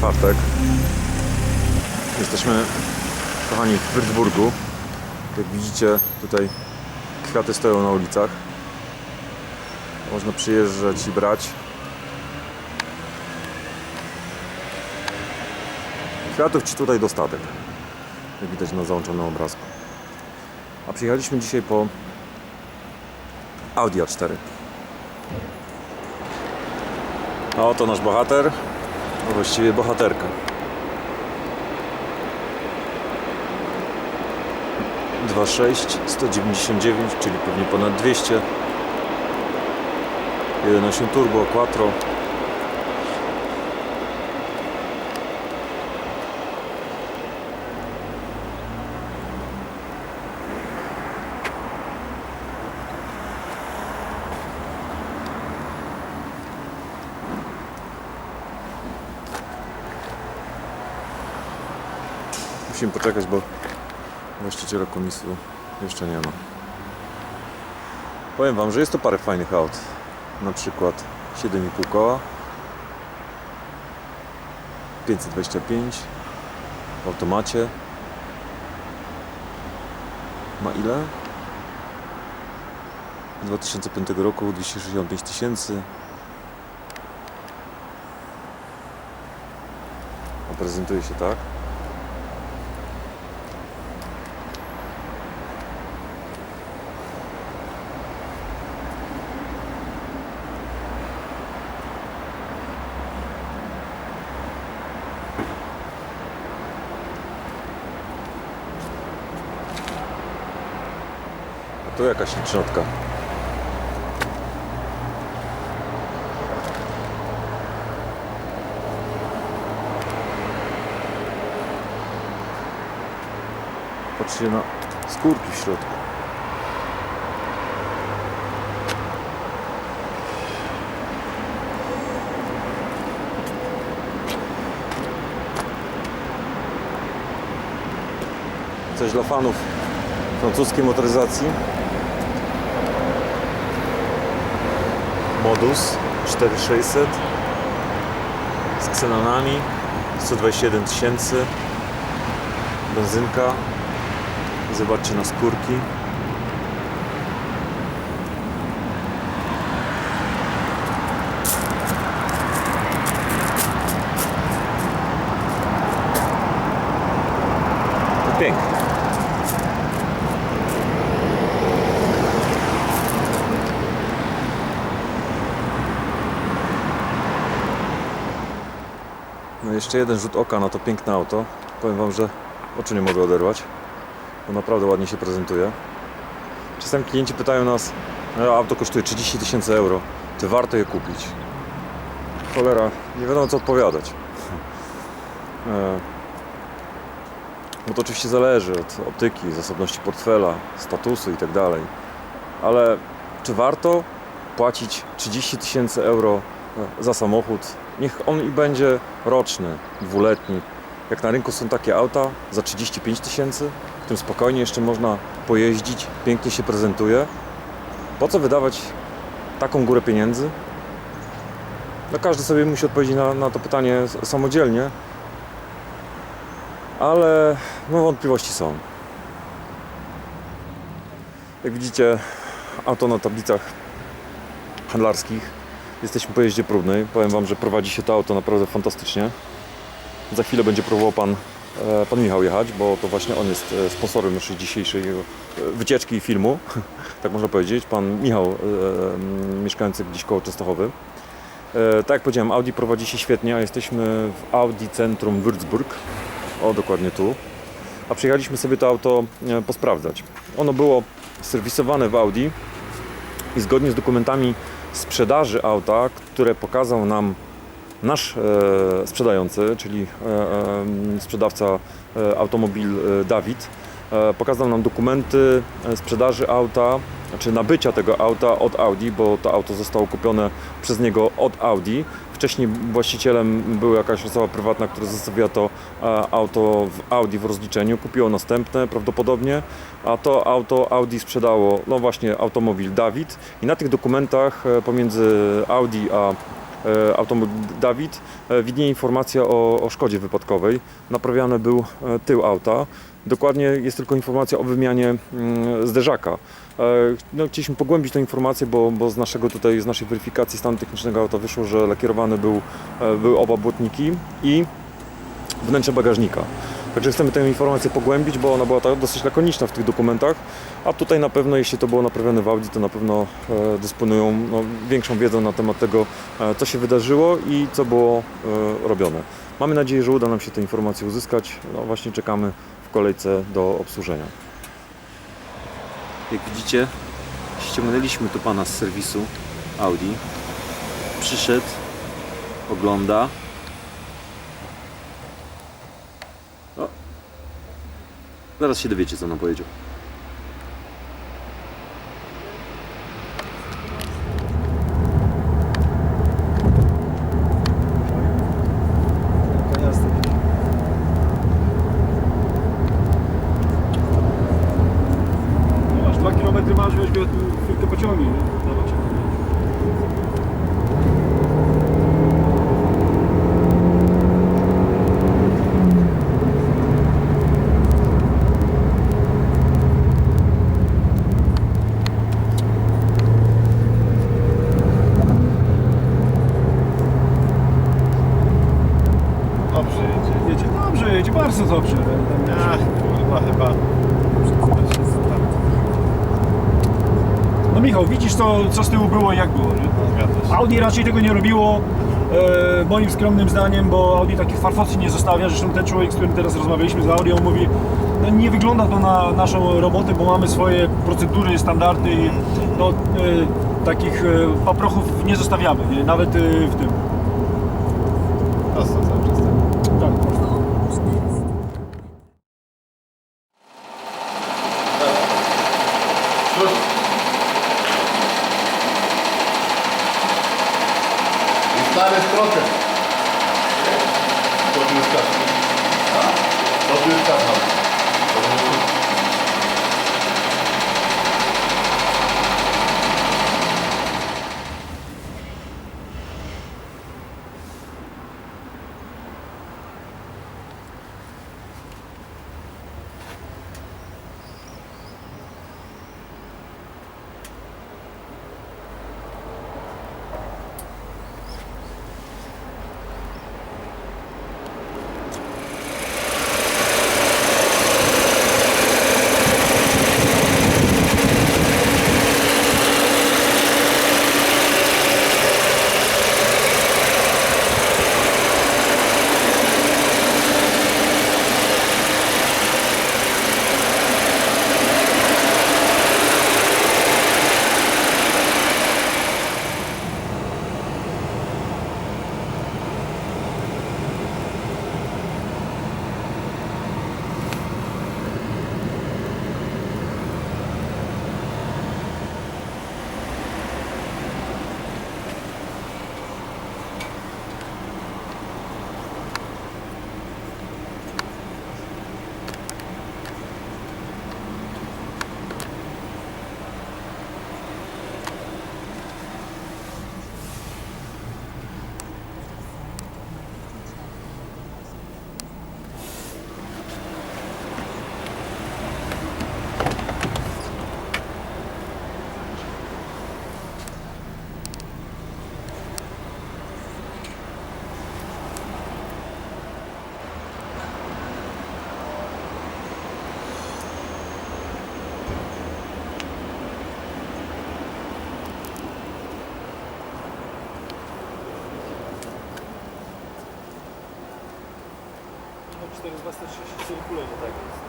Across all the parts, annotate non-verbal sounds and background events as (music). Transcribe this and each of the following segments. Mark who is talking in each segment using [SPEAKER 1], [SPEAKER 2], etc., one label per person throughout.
[SPEAKER 1] czwartek. Jesteśmy, kochani, w Würzburgu. Jak widzicie, tutaj kwiaty stoją na ulicach. Można przyjeżdżać i brać. Kwiatów ci tutaj dostatek. Jak widać na załączonym obrazku. A przyjechaliśmy dzisiaj po Audi A4. A oto nasz bohater, a właściwie bohaterka. Dwa sześć, 199, czyli pewnie ponad 200. 1.8 turbo, quattro. Musimy poczekać, bo właściciela komisu jeszcze nie ma. Powiem Wam, że jest to parę fajnych aut. Na przykład 7,5 koła, 525 w automacie. Ma ile? 2005 roku 265 tysięcy. Prezentuje się tak. Tu jakaś liczotka. Patrzcie na skórki w środku. Coś dla fanów francuskiej motoryzacji. Modus 4600 z ksenonami 127 tysięcy. Benzynka. Zobaczcie na skórki to pięknie No jeszcze jeden rzut oka na to piękne auto. Powiem Wam, że oczu nie mogę oderwać, bo naprawdę ładnie się prezentuje. Czasem klienci pytają nas, no, auto kosztuje 30 tysięcy euro, czy warto je kupić? Cholera, nie wiadomo co odpowiadać. E, Bo to oczywiście zależy od optyki, zasobności portfela, statusu i tak. Ale czy warto płacić 30 tysięcy euro e, za samochód? Niech on i będzie roczny, dwuletni. Jak na rynku są takie auta za 35 tysięcy, którym spokojnie jeszcze można pojeździć, pięknie się prezentuje. Po co wydawać taką górę pieniędzy? No każdy sobie musi odpowiedzieć na, na to pytanie samodzielnie, ale no, wątpliwości są. Jak widzicie, auto na tablicach handlarskich. Jesteśmy po jeździe próbnej. Powiem Wam, że prowadzi się to auto naprawdę fantastycznie. Za chwilę będzie próbował Pan, e, pan Michał jechać, bo to właśnie on jest e, sponsorem naszej dzisiejszej e, wycieczki i filmu. (laughs) tak można powiedzieć. Pan Michał, mieszkający gdzieś koło Częstochowy. Tak jak powiedziałem, Audi prowadzi się świetnie, a jesteśmy w Audi Centrum Würzburg. O, dokładnie tu. A przyjechaliśmy sobie to auto posprawdzać. Ono było serwisowane w Audi i zgodnie z dokumentami sprzedaży auta, które pokazał nam nasz e, sprzedający, czyli e, e, sprzedawca automobil Dawid, pokazał nam dokumenty sprzedaży auta, czy nabycia tego auta od Audi, bo to auto zostało kupione przez niego od Audi. Wcześniej właścicielem była jakaś osoba prywatna, która zostawiła to e, auto w Audi w rozliczeniu, kupiło następne prawdopodobnie, a to auto Audi sprzedało, no właśnie, automobil Dawid i na tych dokumentach e, pomiędzy Audi a e, automobil Dawid, widnieje informacja o, o szkodzie wypadkowej. Naprawiany był tył auta. Dokładnie jest tylko informacja o wymianie mm, zderzaka. E, No, chcieliśmy pogłębić tę informację, bo, bo z naszego tutaj, z naszej weryfikacji stanu technicznego auta wyszło, że lakierowane był, e, były oba błotniki i wnętrze bagażnika. Także chcemy tę informację pogłębić, bo ona była dosyć lakoniczna w tych dokumentach, a tutaj na pewno, jeśli to było naprawione w Audi, to na pewno e, dysponują no, większą wiedzą na temat tego, co się wydarzyło i co było robione. Mamy nadzieję, że uda nam się te informacje uzyskać. No właśnie czekamy kolejce do obsłużenia.
[SPEAKER 2] Jak widzicie, ściągnęliśmy tu pana z serwisu Audi. Przyszedł, ogląda. O. Zaraz się dowiecie, co nam powiedział.
[SPEAKER 3] Bardzo dobrze. Tam-
[SPEAKER 4] Ach, kurwa chyba.
[SPEAKER 3] No Michał, widzisz to, co z tyłu było i jak było, nie? Audi raczej tego nie robiło, e, moim skromnym zdaniem, bo Audi takich farfocji nie zostawia. Zresztą ten człowiek, z którym teraz rozmawialiśmy z Audi, on mówi, no nie wygląda to na naszą robotę, bo mamy swoje procedury, standardy i no, e, takich e, paprochów nie zostawiamy, nie? nawet e, w tym.
[SPEAKER 4] Prosto cały czas.
[SPEAKER 3] Tak.
[SPEAKER 4] Już. I stary z krokiem. To tu
[SPEAKER 3] 4 z was też cyrkuluje, tak jest.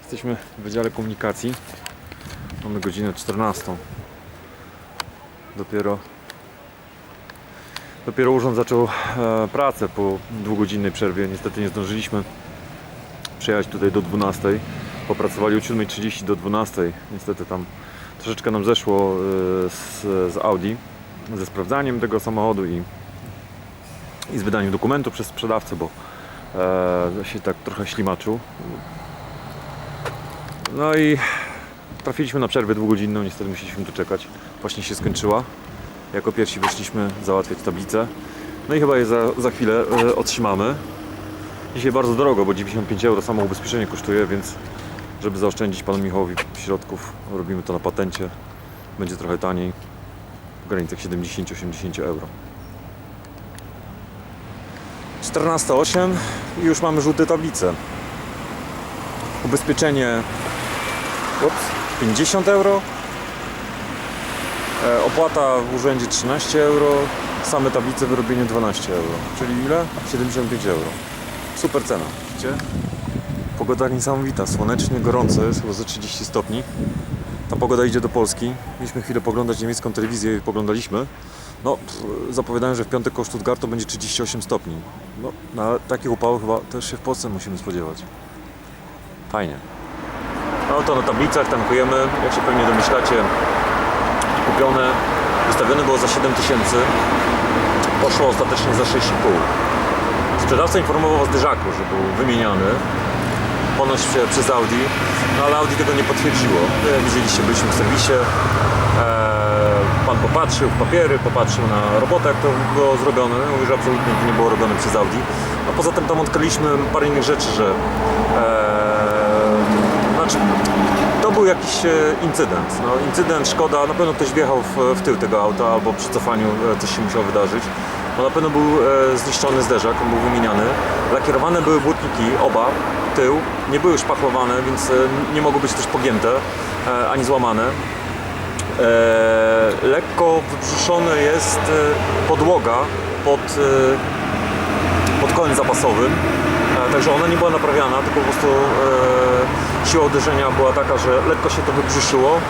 [SPEAKER 1] Jesteśmy w Wydziale Komunikacji. Mamy godzinę 14. Dopiero Dopiero urząd zaczął e, pracę po dwugodzinnej przerwie. Niestety nie zdążyliśmy przyjechać tutaj do 12. Popracowali od 7.30 do 12. Niestety tam Troszeczkę nam zeszło y, z, z Audi, ze sprawdzaniem tego samochodu i, i z wydaniem dokumentu przez sprzedawcę, bo e, się tak trochę ślimaczył. No i trafiliśmy na przerwę dwugodzinną, niestety musieliśmy tu czekać. Właśnie się skończyła. Jako pierwsi wyszliśmy załatwiać tablicę. No i chyba je za, za chwilę e, otrzymamy. Dzisiaj bardzo drogo, bo 95 euro samo ubezpieczenie kosztuje, więc żeby zaoszczędzić panu Michałowi środków, robimy to na patencie. Będzie trochę taniej, w granicach 70-80 euro. 14,8 i już mamy żółte tablice. Ubezpieczenie ups, 50 euro. E, opłata w urzędzie 13 euro. Same tablice wyrobienie 12 euro. Czyli ile? 75 euro. Super cena, widzicie? Pogoda niesamowita, słonecznie, gorąco jest, chyba ze 30 stopni. Ta pogoda idzie do Polski. Mieliśmy chwilę poglądać niemiecką telewizję i poglądaliśmy. No, zapowiadają, że w piątek koło Stuttgartu będzie 38 stopni. No, na takich upałów chyba też się w Polsce musimy spodziewać. Fajnie. No to na tablicach tankujemy, jak się pewnie domyślacie, kupione, wystawione było za 7 tysięcy, poszło ostatecznie za 6,5. Sprzedawca informował o zderzaku, że był wymieniany, ponoć prze- przez Audi, no ale Audi tego nie potwierdziło. Widzieliście, byliśmy w serwisie, eee, pan popatrzył w papiery, popatrzył na robotę, jak to było zrobione, mówi, że absolutnie to nie było robione przez Audi. A poza tym tam odkryliśmy parę innych rzeczy, że eee, znaczy, to był jakiś e, incydent. No, incydent, szkoda, na pewno ktoś wjechał w, w tył tego auta albo przy cofaniu e, coś się musiało wydarzyć. No, na pewno był e, zniszczony zderzak, on był wymieniany. Lakierowane były błotniki, oba, tył, nie były szpachlowane, więc e, nie mogły być też pogięte e, ani złamane. E, lekko wybrzuszone jest e, podłoga pod, e, pod kołem zapasowym. E, Także ona nie była naprawiana, tylko po prostu e, siła uderzenia była taka, że lekko się to wybrzuszyło.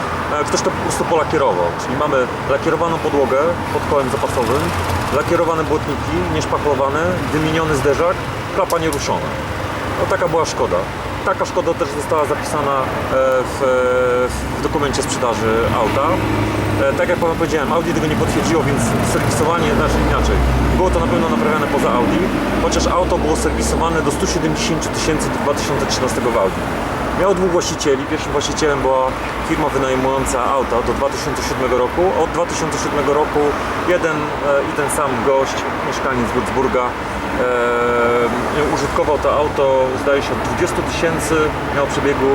[SPEAKER 1] E, ktoś to po prostu polakierował. Czyli mamy lakierowaną podłogę pod kołem zapasowym, lakierowane błotniki, nieszpachlowane, wymieniony zderzak, klapa nieruszona. No taka była szkoda. Taka szkoda też została zapisana e, w, w dokumencie sprzedaży auta. E, Tak jak Wam powiedziałem, Audi tego nie potwierdziło, więc serwisowanie, znaczy inaczej. Było to na pewno naprawiane poza Audi, chociaż auto było serwisowane do 170 tysięcy do 2013 w Audi. Miało dwóch właścicieli. Pierwszym właścicielem była firma wynajmująca auta do 2007 roku. Od 2007 roku jeden e, i ten sam gość, mieszkaniec Würzburga, e, użytkował to auto, zdaje się, od 20 tysięcy, miał przebiegu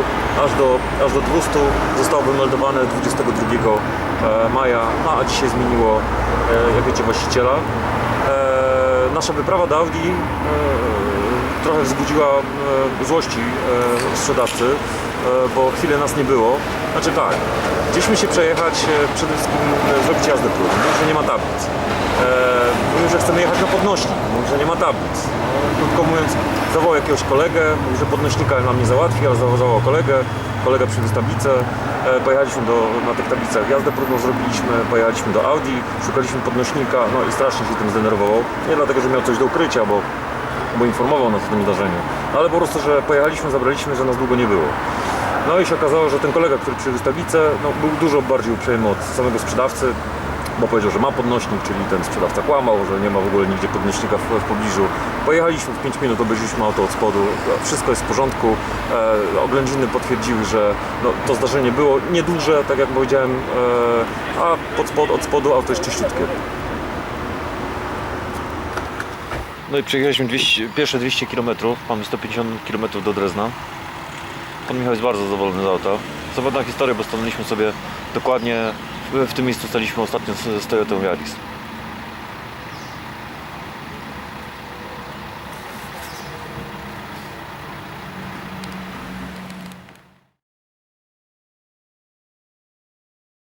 [SPEAKER 1] aż do, aż do 200. Zostało wymeldowane 22 e, maja, no, a dzisiaj zmieniło, e, jak wiecie, właściciela. E, nasza wyprawa do Audi e, trochę wzbudziła e, złości e, sprzedawcy, e, bo chwilę nas nie było. Znaczy tak, chcieliśmy się przejechać, przede wszystkim zrobić jazdę próbną, Mówił, że nie ma tablic. Mówił, że chcemy jechać na podnośnik, mówił, że nie ma tablic. No, krótko mówiąc, zawołał jakiegoś kolegę, mówił, że podnośnika nam nie załatwi, ale zawołał kolegę, kolega przywiózł tablicę, pojechaliśmy do, na tych tablicach jazdę próbną zrobiliśmy, pojechaliśmy do Audi, szukaliśmy podnośnika, no i strasznie się tym zdenerwował. Nie dlatego, że miał coś do ukrycia, bo bo informował nas o tym wydarzeniu. Ale po prostu, że pojechaliśmy, zabraliśmy, że nas długo nie było. No i się okazało, że ten kolega, który przywiózł tablicę, no, był dużo bardziej uprzejmy od samego sprzedawcy, bo powiedział, że ma podnośnik, czyli ten sprzedawca kłamał, że nie ma w ogóle nigdzie podnośnika w, w pobliżu. Pojechaliśmy w 5 minut, obejrzeliśmy auto od spodu, wszystko jest w porządku. E, oględziny potwierdziły, że no, to zdarzenie było nieduże, tak jak powiedziałem, e, a pod spod, od spodu auto jest czyściutkie. No i przejechaliśmy 200, pierwsze 200 km, mamy 150 km do Drezna. Pan Michał jest bardzo zadowolony z auta. Zawodna historia, bo stanęliśmy sobie dokładnie, w, tym miejscu staliśmy ostatnio z Toyotą Yaris.